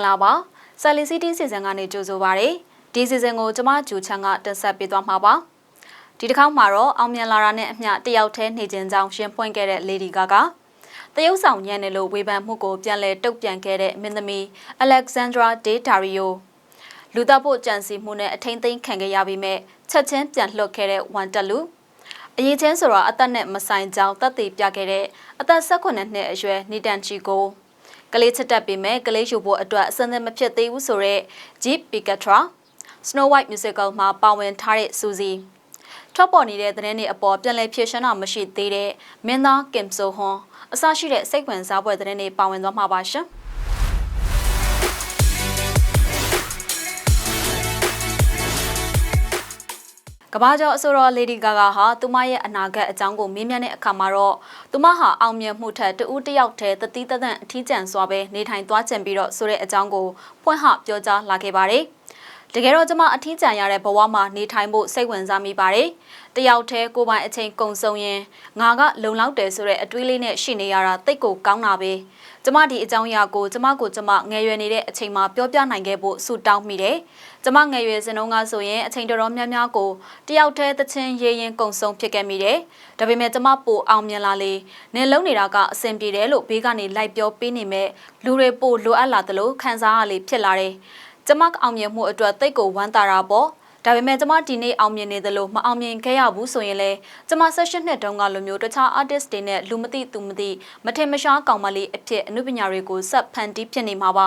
္ဂလာပါဆယ်လီစီတီစီဇန်ကနေကြိုဆိုပါရစေဒီစီဇန်ကိုကျမဂျူချန်ကတင်ဆက်ပေးသွားမှာပါဒီတစ်ခေါက်မှာတော့အောင်မြင်လာတာနဲ့အမျှတယောက်တည်းနေခြင်းကြောင့်ရှင်ဖွင့်ခဲ့တဲ့ Lady Gaga တရုတ်ဆောင်ညံ့တယ်လို့ဝေဖန်မှုကိုပြန်လည်တုတ်ပြန်ခဲ့တဲ့မင်းသမီး Alexandra De Dario လူသားဖို့ကြံစီမှုနဲ့အထိမ့်သိမ်းခံခဲ့ရပြီးမဲ့ချက်ချင်းပြန်လှုပ်ခဲ့တဲ့ဝန်တက်လူအရေးချင်းဆိုတော့အသက်နဲ့မဆိုင်ကြောင်းတပ်တည်ပြခဲ့တဲ့အသက်18နှစ်အရွယ်နီတန်ချီကို ကလေးချစ်တတ်ပေမဲ့ကလေးယူဖို့အတွက်အစမ်းသက်မဖြစ်သေးဘူးဆိုတော့ Jeep Picatra Snow White Musical မှာပါဝင်ထားတဲ့ Suzy ထွက်ပေါ်နေတဲ့သတင်းတွေအပေါ်ပြန်လည်ဖြေရှင်းတာမရှိသေးတဲ့မင်းသားကင်ဆိုဟွန်အစရှိတဲ့စိတ်ဝင်စားဖွယ်သတင်းတွေပါဝင်သွားမှာပါရှင် ကဘာကျော်အဆိုတော် Lady Gaga ဟာသူမရဲ့အနာဂတ်အကြောင်းကိုမေးမြန်းတဲ့အခါမှာတော့သူမဟာအောင်မြင်မှုထက်တူးတယောက်တည်းတတိတသန့်အထီးကျန်စွာပဲနေထိုင်သွားကျင်ပြီးတော့ဆိုတဲ့အကြောင်းကိုဖွင့်ဟပြောကြားလာခဲ့ပါတယ်။ တကယ်တော့ကျမအထီးကျန်ရတဲ့ဘဝမှာနေထိုင်ဖို့စိတ်ဝင်စားမိပါတယ်။တယောက်တည်းကိုပိုင်အချိန်ကုံဆုံးရင်ငါကလုံလောက်တယ်ဆိုတဲ့အတွေးလေးနဲ့ရှိနေရတာတိတ်ကိုကောင်းတာပဲ။ကျမဒီအကြောင်းအရာကိုကျမကိုကျမငယ်ရွယ်နေတဲ့အချိန်မှာပြောပြနိုင်ခဲ့ဖို့ဆုတောင်းမိတယ်။ကျမငယ်ရွယ်စဉ်တုန်းကဆိုရင်အချိန်တော်တော်များများကိုတယောက်တည်းသချင်းရေးရင်ကုံဆုံးဖြစ်ခဲ့မိတယ်။ဒါပေမဲ့ကျမပိုအောင်မြင်လာလေနေလုံးနေတာကအဆင်ပြေတယ်လို့ဘေးကနေလိုက်ပြောပေးနေမဲ့လူတွေပိုလိုအပ်လာသလိုခံစားရလေဖြစ်လာတယ်။ ကျမအောင်မြင်မှုအတွက်တိတ်ကိုဝမ်းသာတာပေါ့ဒါပေမဲ့ကျမဒီနေ့အောင်မြင်နေသလိုမအောင်မြင်ခဲ့ရဘူးဆိုရင်လေကျမဆက်ရှင်နှစ်တုန်းကလိုမျိုးတခြား artist တွေနဲ့လူမသိသူမသိမထင်မရှားကောင်မလေးအဖြစ်အမှုပညာတွေကိုဆက်ဖန်တီးဖြစ်နေမှာပါ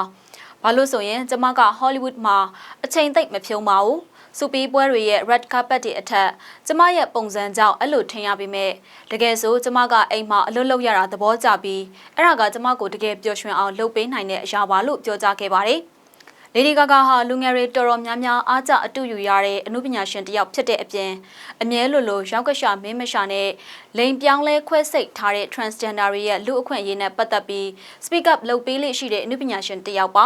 ဘာလို့ဆိုရင်ကျမက Hollywood မှာအချိန်သိပ်မဖြုံပါဘူးစူပီပွဲတွေရဲ့ red carpet တွေအထက်ကျမရဲ့ပုံစံကြောင့်အဲ့လိုထင်ရပေမဲ့တကယ်ဆိုကျမကအိမ်မှာအလွတ်လောက်ရတာသဘောကျပြီးအဲ့ဒါကကျမကိုတကယ်ပျော်ရွှင်အောင်လုပ်ပေးနိုင်တဲ့အရာပါလို့ပြောကြားခဲ့ပါတယ်။ လေဒီဂါဂါဟာလူငယ်တွေတော်တော်များများအားကျအတူယူရတဲ့အမှုပညာရှင်တစ်ယောက်ဖြစ်တဲ့အပြင်အမြဲလိုလိုရောက်ကရှာမင်းမရှာနဲ့လိန်ပြောင်းလဲခွဲစိတ်ထားတဲ့ transgender တွေရဲ့လူအခွင့်အရေးနဲ့ပတ်သက်ပြီး speak up လုပ်ပေးလေးရှိတဲ့အမှုပညာရှင်တစ်ယောက်ပါ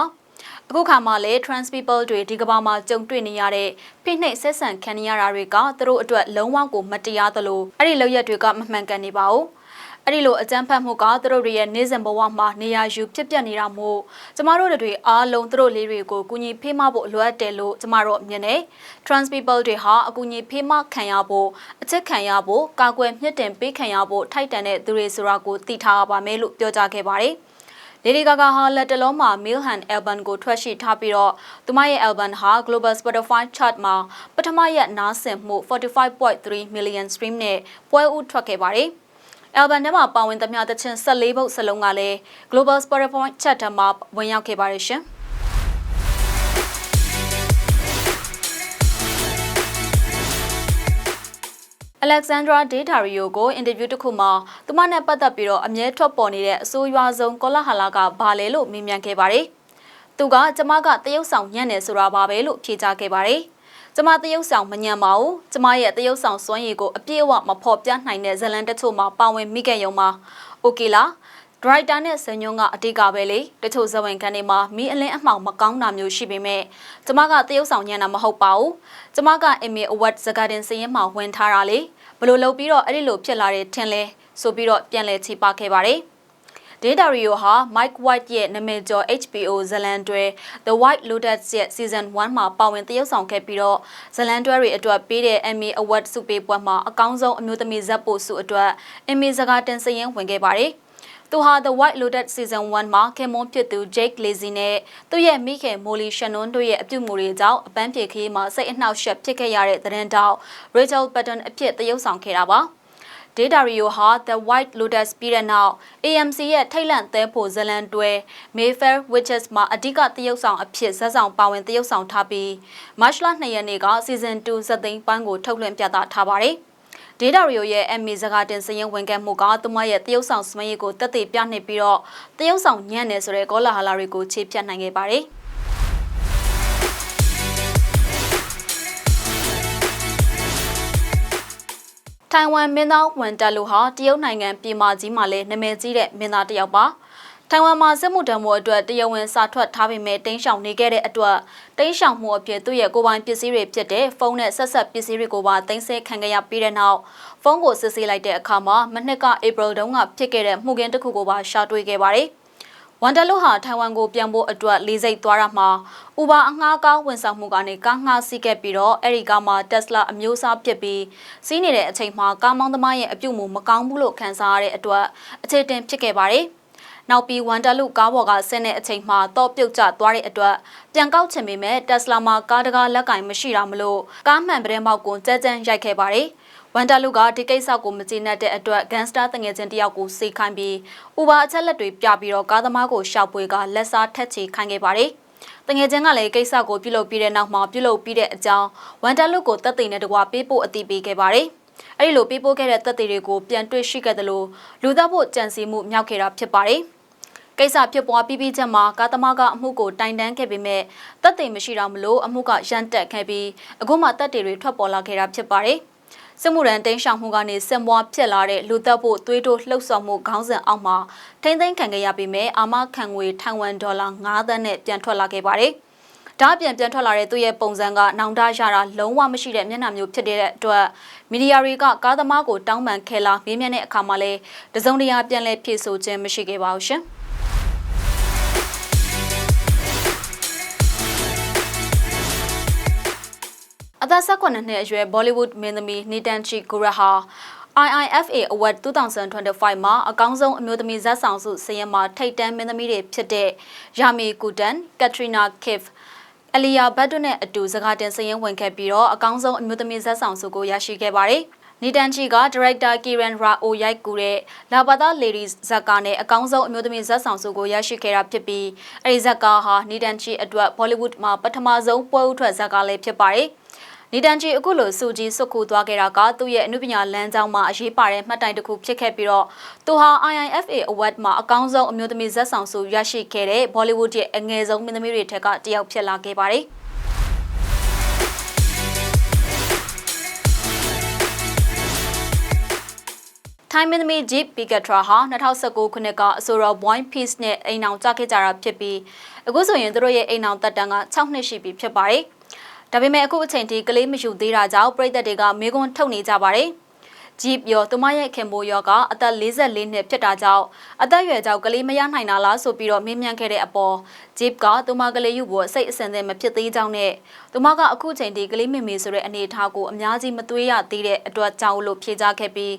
အခုခါမှလည်း trans people တွေဒီကဘာမှာကြုံတွေ့နေရတဲ့ဖိနှိပ်ဆက်ဆံခံနေရတာတွေကသူတို့အတွက်လုံးဝကိုမတရားသလိုအဲ့ဒီလောက်ရက်တွေကမမှန်ကန်နေပါဘူး အဲ့ဒီလိုအကြမ်းဖက်မှုကသူတို့ရဲ့နေစဉ်ဘဝမှာနေရာယူဖြစ်ပျက်နေတာမို့ကျမတို့တွေအားလုံးသူတို့လေးတွေကိုကူညီဖေးမဖို့လိုအပ်တယ်လို့ကျမတို့မြင်တယ်။ trans people တွေဟာအကူအညီဖေးမခံရဖို့အချက်ခံရဖို့ကာကွယ်မြင့်တင်ပေးခံရဖို့ထိုက်တန်တဲ့သူတွေဆိုတာကိုသိထားပါမယ်လို့ပြောကြားခဲ့ပါတယ်။ Lady Gaga ဟာလက်တလုံးမှာ Milhan album ကိုထွက်ရှိထားပြီးတော့သူမရဲ့ album ဟာ Global Spotify chart မှာပထမရက်နားဆင်မှု45.3 million stream နဲ့ပွဲဦးထွက်ခဲ့ပါတယ်။ album ထဲမှာပါဝင်သမျှသချင်း14ပုတ်စလုံးကလည်း Global Spotify Chart မှာဝင်ရောက်ခဲ့ပါတယ်ရှင်။ Alexandra De Dario ကိုအင်တာဗျူးတစ်ခုမှာသူမနဲ့ပတ်သက်ပြီးတော့အမြဲထွက်ပေါ်နေတဲ့အဆိုးရွားဆုံးကောလာဟလာကဘာလဲလို့မေးမြန်းခဲ့ပါတယ်။သူကကျမကတရုတ်ဆောင်ညံ့နေဆိုတာပါပဲလို့ဖြေကြားခဲ့ပါတယ်။ ကျမတရုတ်ဆောင်မညံပါဘူးကျမရဲ့တရုတ်ဆောင်စွမ်းရည်ကိုအပြည့်အဝမဖော်ပြနိုင်တဲ့ဇလန်တချို့မှာပါဝင်မိခဲ့ရုံမှာโอเคလားဒရိုက်တာနဲ့ဆန်ညွန်းကအတိတ်ကပဲလေတချို့ဇဝင်ကန်တွေမှာမီးအလင်းအမှောင်မကောင်းတာမျိုးရှိပေမဲ့ကျမကတရုတ်ဆောင်ညံတာမဟုတ်ပါဘူးကျမကအီမီအဝတ်ဇဂဒင်စရင်မှာဝင်ထားတာလေဘလို့လုပ်ပြီးတော့အဲ့ဒီလိုဖြစ်လာတဲ့ထင်လဲဆိုပြီးတော့ပြန်လဲချိပါခဲ့ပါတယ် ဒေတာရီယိုဟာ Mike White ရဲ့နာမည်ကျော် HBO ဇလန်တွဲ The White Lotus ရဲ့ Season 1မှာပါဝင်သရုပ်ဆောင်ခဲ့ပြီးတော့ဇလန်တွဲတွေအတွက်ပေးတဲ့ Emmy Award ဆုပေးပွဲမှာအကောင်းဆုံးအမျိုးသမီးဇက်ပို့ဆုအတွက် Emmy စကားတင်စရင်ဝင်ခဲ့ပါတယ်။သူဟာ The White Lotus Season 1မှာခင်မွန်းဖြစ်သူ Jake Lacy နဲ့သူ့ရဲ့မိခင် Molly Shannon တို့ရဲ့အပြုအမူတွေကြောင့်အပန်းဖြေခရီးမှာစိတ်အနှောက်အယှက်ဖြစ်ခဲ့ရတဲ့သတင်းတောက် Rachel Patton အဖြစ်သရုပ်ဆောင်ခဲ့တာပါ။ Data Rio ဟာ The White Lotus ပြီးတဲ့နောက် AMC ရဲ့ထိတ်လန့်သဲဖို့ဇလန်တွဲ Mayfair Witches မှာအဓိကသရုပ်ဆောင်အဖြစ်ဇက်ဆောင်ပါဝင်သရုပ်ဆောင်ထားပြီး March လ2ရက်နေ့က Season 2ဇက်သိန်းပိုင်းကိုထုတ်လွှင့်ပြသထားပါတယ်။ Data Rio ရဲ့ Emmy စကားတင်စရင်ဝင်ခဲ့မှုကသူမရဲ့တရုပ်ဆောင်စမရေးကိုတက်သေးပြနေပြီးတော့တရုပ်ဆောင်ညံ့နေဆိုတဲ့ကောလာဟလာတွေကိုခြေဖြတ်နိုင်ခဲ့ပါတယ်။ ထိုင်ဝမ်မင်းသားဝန်တက်လူဟာတရုတ်နိုင်ငံပြည်မာကြီးမှာလည်းနာမည်ကြီးတဲ့မင်းသားတစ်ယောက်ပါထိုင်ဝမ်မှာစစ်မှုထမ်းမှုအတွက်တရုတ်ဝင်စာထွက်ထားပေမဲ့တင်းရှောင်နေခဲ့တဲ့အတွက်တင်းရှောင်မှုအဖြစ်သူ့ရဲ့ကိုယ်ပိုင်ပစ္စည်းတွေဖြစ်တဲ့ဖုန်းနဲ့ဆက်ဆက်ပစ္စည်းတွေကိုပါတင်ဆက်ခံခဲ့ရပြီးတဲ့နောက်ဖုန်းကိုစစ်ဆေးလိုက်တဲ့အခါမှာမနှစ်ကဧပြီတုန်းကဖြစ်ခဲ့တဲ့မှုခင်းတစ်ခုကိုပါရှာတွေ့ခဲ့ပါတယ် ဝန်တလူဟာထိုင်ဝမ်ကိုပြန်ဖို့အတွက်လေးစိတ်သွားရမှာဥဘာအငှားကားဝန်ဆောင်မှုကနေကားငှားစီးခဲ့ပြီးတော့အဲ့ဒီကားမှာတက်စလာအမျိုးအစားဖြစ်ပြီးစီးနေတဲ့အချိန်မှာကားမောင်းသမားရဲ့အပြုတ်မှုမကောင်းဘူးလို့ခန်းစားရတဲ့အတွက်အခြေတင်ဖြစ်ခဲ့ပါတယ်။နောက်ပြီးဝန်တလူကားပေါ်ကဆင်းတဲ့အချိန်မှာတော့ပြုတ်ကျသွားတဲ့အတွက်ပြန်ကောက်ချင်ပေမဲ့တက်စလာမှာကားတကားလက်ကင်မရှိတာမလို့ကားမှန်ပတဲ့မောက်ကိုကြမ်းကြမ်းရိုက်ခဲ့ပါတယ်။ ဝန်တာလူကဒီကိစ္စကိုမကျေနပ်တဲ့အတွက်ဂန်စတာတငယ်ချင်းတယောက်ကိုစေခိုင်းပြီးဥပါအချက်လက်တွေပြပြီးတော့ကားသမားကိုရှောက်ပွေကလက်စားထက်ချီခိုင်းခဲ့ပါတယ်။တငယ်ချင်းကလည်းကိစ္စကိုပြုလုပ်ပြီးတဲ့နောက်မှာပြုလုပ်ပြီးတဲ့အကြောင်းဝန်တာလူကိုတက်သိနဲ့တကွာပေးဖို့အတိပေးခဲ့ပါတယ်။အဲဒီလိုပေးပို့ခဲ့တဲ့တက်သေးတွေကိုပြန်တွေ့ရှိခဲ့တယ်လို့လူသားဖို့ကြံစီမှုမြောက်ခဲ့တာဖြစ်ပါတယ်။ကိစ္စဖြစ်ပွားပြီးပြီးချက်မှာကာသမားကအမှုကိုတိုင်တန်းခဲ့ပေမဲ့တက်သိမရှိတော့မလို့အမှုကရန်တက်ခဲ့ပြီးအခုမှတက်တေတွေထွက်ပေါ်လာခဲ့တာဖြစ်ပါတယ်။ စစ်မှုရန်တင်းရှောင်မှုကနေစင်ပွားဖြစ်လာတဲ့လူသက်ဖို့သွေးတိုးလှုပ်ဆောင်မှုခေါင်းစဉ်အောက်မှာထိမ့်သိမ်းခံခဲ့ရပြီးမြဲအာမခံငွေထိုင်ဝမ်ဒေါ်လာ9သန်းနဲ့ပြန်ထွက်လာခဲ့ပါတယ်။ဒါအပြင်ပြန်ထွက်လာတဲ့သူ့ရဲ့ပုံစံကနောင်တရတာလုံးဝမရှိတဲ့မျက်နှာမျိုးဖြစ်တဲ့အတွက်မီဒီယာတွေကကားသမားကိုတောင်းပန်ခဲလာမေးမြန်းတဲ့အခါမှာလည်းတစုံတရာပြန်လည်ဖြေဆိုခြင်းမရှိခဲ့ပါဘူးရှင်။ အသက်18နှစ်အရွယ် Bollywood မင်းသမီးနီတန်ချီဂူရဟာ IIFA Award 2025မှာအကောင်းဆုံးအမျိုးသမီးဇာတ်ဆောင်ဆုစရင်မှာထိပ်တန်းမင်းသမီးတွေဖြစ်တဲ့ယာမီကူတန်၊ကက်ထရီနာကစ်အလီယာဘတ်တို့နဲ့အတူစကားတင်စရင်ဝင်ခဲ့ပြီးတော့အကောင်းဆုံးအမျိုးသမီးဇာတ်ဆောင်ဆုကိုရရှိခဲ့ပါတယ်။နီတန်ချီကဒါရိုက်တာကီရန်ရာအိုရိုက်ကူတဲ့လာဘာသာလေဒီဇက်ကာနဲ့အကောင်းဆုံးအမျိုးသမီးဇာတ်ဆောင်ဆုကိုရရှိခဲ့တာဖြစ်ပြီးအဲဒီဇက်ကာဟာနီတန်ချီအတွက် Bollywood မှာပထမဆုံးပွဲဥထွက်ဇက်ကာလည်းဖြစ်ပါတယ်။ နီတန်ချီအခုလိုစူကြီးစွတ်ကူသွားခဲ့တာကသူ့ရဲ့အမှုပညာလမ်းကြောင်းမှာအရေးပါတဲ့မှတ်တိုင်တစ်ခုဖြစ်ခဲ့ပြီးတော့သူဟာ IIFA Award မှာအကောင်းဆုံးအမျိုးသမီးဇက်ဆောင်ဆုရရှိခဲ့တဲ့ Bollywood ရဲ့အငယ်ဆုံးမင်းသမီးတွေထက်ကတယောက်ဖြစ်လာခဲ့ပါတယ်။ထိုင်းမင်းသမီး Jeep Picatra ဟာ2019ခုနှစ်ကအဆိုတော် Boy Peace နဲ့အိမ်အောင်ကြခဲ့ကြတာဖြစ်ပြီးအခုဆိုရင်သူတို့ရဲ့အိမ်အောင်တက်တန်းက6နှစ်ရှိပြီဖြစ်ပါတယ်။ ဒါပေမဲ့အခုအချိန်ထိကလေးမယူသေးတာကြောင့်ပြည်သက်တွေကမေကွန်းထုတ်နေကြပါတယ်။ဂျီပရောသူမရဲ့ခင်မိုးရောကအသက်44နှစ်ဖြစ်တာကြောင့်အသက်အရွယ်ကြောင့်ကလေးမရနိုင်တာလားဆိုပြီးတော့မေးမြန်းခဲ့တဲ့အပေါ်ဂျီပကသူမကလေးယူဖို့စိတ်အစင်သင်မဖြစ်သေးကြောင်းနဲ့သူမကအခုချိန်ထိကလေးမေမေဆိုတဲ့အနေအထားကိုအများကြီးမသွေးရသေးတဲ့အတွက်ကြောင့်လို့ဖြေကြားခဲ့ပြီး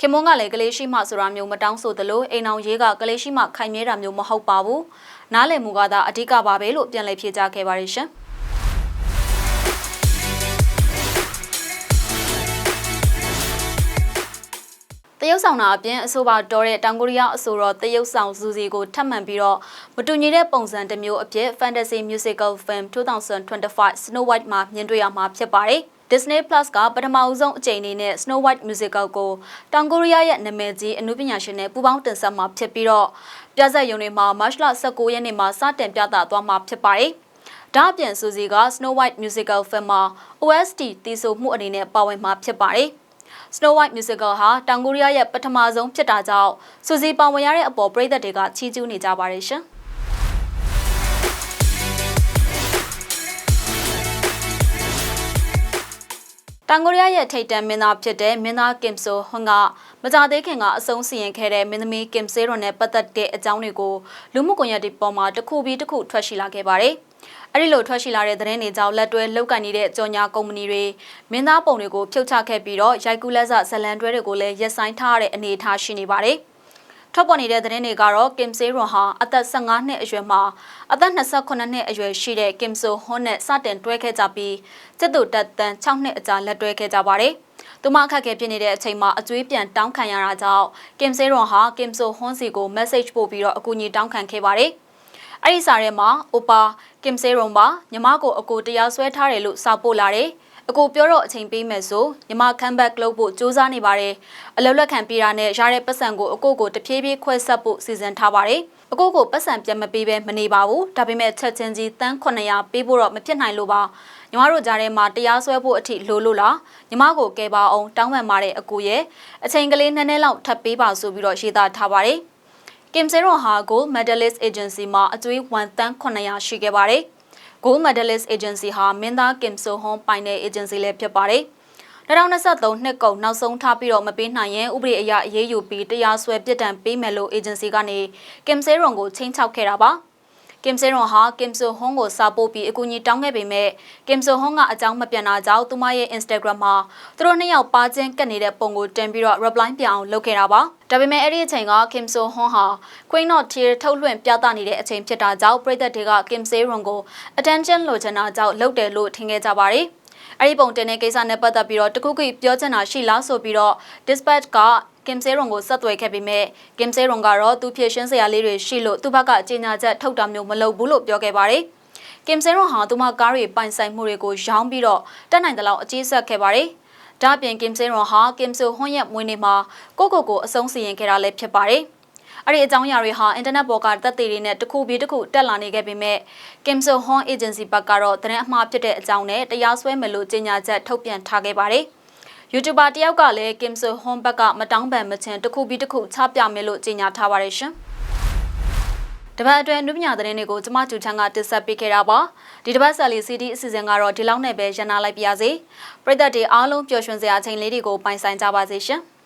ခင်မွန်းကလည်းကလေးရှိမှဆိုတာမျိုးမတောင်းဆိုသလိုအိမ်အောင်ရေးကကလေးရှိမှခိုင်မြဲတာမျိုးမဟုတ်ပါဘူး။နားလည်မှုကသာအဓိကပါပဲလို့ပြန်လည်ဖြေကြားခဲ့ပါတယ်ရှင်။ တရုတ်ဆောင်တာအပြင်အဆိုပါတော်တဲ့တောင်ကိုရီးယားအဆိုတော်တရုတ်ဆောင်ဇူစီကိုထပ်မံပြီးတော့မတူညီတဲ့ပုံစံတစ်မျိုးအဖြစ် Fantasy Musical Film 2025 Snow White မှာမြင်တွေ့ရမှာဖြစ်ပါတယ်။ Disney Plus ကပထမအဆုံးအကြိမ်အနေနဲ့ Snow White Musical ကိုတောင်ကိုရီးယားရဲ့နာမည်ကြီးအနုပညာရှင်နဲ့ပူးပေါင်းတင်ဆက်မှာဖြစ်ပြီးတော့ပြဇာတ်ရုံတွေမှာ March 19ရက်နေ့မှာစတင်ပြသသွားမှာဖြစ်ပါတယ်။ဒါ့အပြင်စူစီက Snow White Musical Film မှာ OST တီးဆိုမှုအနေနဲ့ပါဝင်မှာဖြစ်ပါတယ်။ Snow White Musical ဟာတောင်ကိုရီးယားရဲ့ပထမဆုံးဖြစ်တာကြောင့်စူစီပါဝင်ရတဲ့အပေါ်ပရိသတ်တွေကချီးကျူးနေကြပါတယ်ရှင်။တန်ကိုရီးယားရဲ့ထိပ်တန်းမင်းသားဖြစ်တဲ့မင်းသားကင်ဆိုဟွန်ကမကြသေးခင်ကအဆုံးစီရင်ခဲ့တဲ့မင်းသမီးကင်ဆေရွန်နဲ့ပတ်သက်တဲ့အကြောင်းတွေကိုလူမှုကွန်ရက်တွေပေါ်မှာတစ်ခုပြီးတစ်ခုထွက်ရှိလာခဲ့ပါတယ်။ အဲ့ဒီလိုထွက်ရှိလာတဲ့သတင်းတွေကြောင့်လက်တွဲလောက်ကန်နေတဲ့ကြော်ညာကုမ္ပဏီတွေမင်းသားပုံတွေကိုဖြုတ်ချခဲ့ပြီးတော့ရိုက်ကူးလက်စဇလန်တွဲတွေကိုလည်းရက်ဆိုင်ထားရတဲ့အနေအထားရှိနေပါတယ်။ထွက်ပေါ်နေတဲ့သတင်းတွေကတော့ကင်ဆေရွန်ဟာအသက်15နှစ်အရွယ်မှာအသက်28နှစ်အရွယ်ရှိတဲ့ကင်ဆိုဟွန်နဲ့စတင်တွဲခဲ့ကြပြီးစစ်သူတပ်တန်း6နှစ်အကြာလက်တွဲခဲ့ကြပါတယ်။သူမအခက်ခဲဖြစ်နေတဲ့အချိန်မှာအကျွေးပြန်တောင်းခံရတာကြောင့်ကင်ဆေရွန်ဟာကင်ဆိုဟွန်စီကို message ပို့ပြီးတော့အကူအညီတောင်းခံခဲ့ပါတယ်။ အဲ့ဒီစာထဲမှာအိုပါကင်ဆေရုံပါညီမကိုအကိုတရားစွဲထားတယ်လို့စာပို့လာတယ်အကိုပြောတော့အချိန်ပေးမယ်ဆိုညီမခမ်းဘက်လုပ်ဖို့စူးစမ်းနေပါတယ်အလောက်လက်ခံပေးတာနဲ့ရတဲ့ပတ်စံကိုအကိုကိုတဖြည်းဖြည်းခွဲဆက်ဖို့စီစဉ်ထားပါတယ်အကိုကိုပတ်စံပြန်မပေးဘဲမနေပါဘူးဒါပေမဲ့ချက်ချင်းကြီးတန်း900ပေးဖို့တော့မဖြစ်နိုင်လို့ပါညီမတို့ကြားထဲမှာတရားစွဲဖို့အထိလိုလို့လားညီမကိုကဲပါအောင်တောင်းပန်ပါတယ်အကိုရဲ့အချိန်ကလေးနည်းနည်းလောက်ထပ်ပေးပါဆိုပြီးတော့ရေးသားထားပါတယ် ကင်ဆေရွန်ဟာ Gold Medalist Agency မှာအကျွေး1တန်း900ရှိခဲ့ပါတယ်။ Gold Medalist Agency ဟာမင်းသားကင်ဆိုဟွန်ပိုင်တဲ့ agency လည်းဖြစ်ပါတယ်။2023နှစ်ကုန်နောက်ဆုံးထားပြီးတော့မပေးနိုင်ရင်ဥပဒေအရအရေးယူပြီးတရားစွဲပြစ်ဒဏ်ပေးမယ်လို့ agency ကနေကင်ဆေရွန်ကိုချင်းချောက်ခဲ့တာပါ ကင်ဆေရွန်ဟာကင်ဆိုဟွန်ကိုစာပို့ပြီးအကူအညီတောင်းခဲ့ပေမဲ့ကင်ဆိုဟွန်ကအကြောင်းမပြန်တာကြောင့်သူမရဲ့ Instagram မှာသူတို့နှစ်ယောက်ပါချင်းကပ်နေတဲ့ပုံကိုတင်ပြီးတော့ reply ပြန်အောင်လုပ်ခဲ့တာပါဒါပေမဲ့အဲ့ဒီအချိန်ကကင်ဆိုဟွန်ဟာ Queen of Tears ထုတ်လွှင့်ပြသနေတဲ့အချိန်ဖြစ်တာကြောင့်ပြည်သက်တွေကကင်ဆေရွန်ကို attention လိုချင်တာကြောင့်လုပ်တယ်လို့ထင်ခဲ့ကြပါတယ် အဲ့ဒီပုံတင်တဲ့ကိစ္စနဲ့ပတ်သက်ပြီးတော့တခုခုပြောချင်တာရှိလားဆိုပြီးတော့ dispatch ကကင်ဆေရွန်ကိုဆက်သွယ်ခဲ့ပေမဲ့ကင်ဆေရွန်ကတော့သူဖြည့်ရှင်းစရာလေးတွေရှိလို့သူ့ဘက်ကကြေညာချက်ထုတ်တာမျိုးမလုပ်ဘူးလို့ပြောခဲ့ပါတယ်။ကင်ဆေရွန်ဟာသူမကားတွေပိုင်ဆိုင်မှုတွေကိုရောင်းပြီးတော့တက်နိုင်တဲ့လောက်အကြီးဆက်ခဲ့ပါတယ်။ဒါ့အပြင်ကင်ဆေရွန်ဟာကင်ဆိုဟွန်ရဲ့မွေးနေ့မှာကိုကိုကိုအဆုံးစီရင်ခဲ့တာလည်းဖြစ်ပါတယ်။ အဲ့ဒီအကြောင်းအရာတွေဟာအင်တာနက်ပေါ်ကတက်သေးတွေနဲ့တစ်ခုပြီးတစ်ခုတက်လာနေခဲ့ပေမဲ့ Kim So Hon Agency ဘက်ကတော့သတင်းအမှားဖြစ်တဲ့အကြောင်းနဲ့တရားစွဲမယ်လို့ကြေညာချက်ထုတ်ပြန်ထားခဲ့ပါတယ်။ YouTuber တယောက်ကလည်း Kim So Hon ဘက်ကမတောင်းပန်မချင်းတစ်ခုပြီးတစ်ခုချပြမယ်လို့ကြေညာထားပါတယ်ရှင်။တပတ်အတွင်းနုပညာသတင်းတွေကိုကျမကျူချန်ကတင်ဆက်ပေးခဲ့တာပါဒီတပတ်ဆက်လီ CD အစီအစဉ်ကတော့ဒီလောက်နဲ့ပဲရန်နာလိုက်ပါရစေပရိသတ်တွေအားလုံးပျော်ရွှင်စရာအချိန်လေးတွေကိုပိုင်ဆိုင်ကြပါစေရှင်။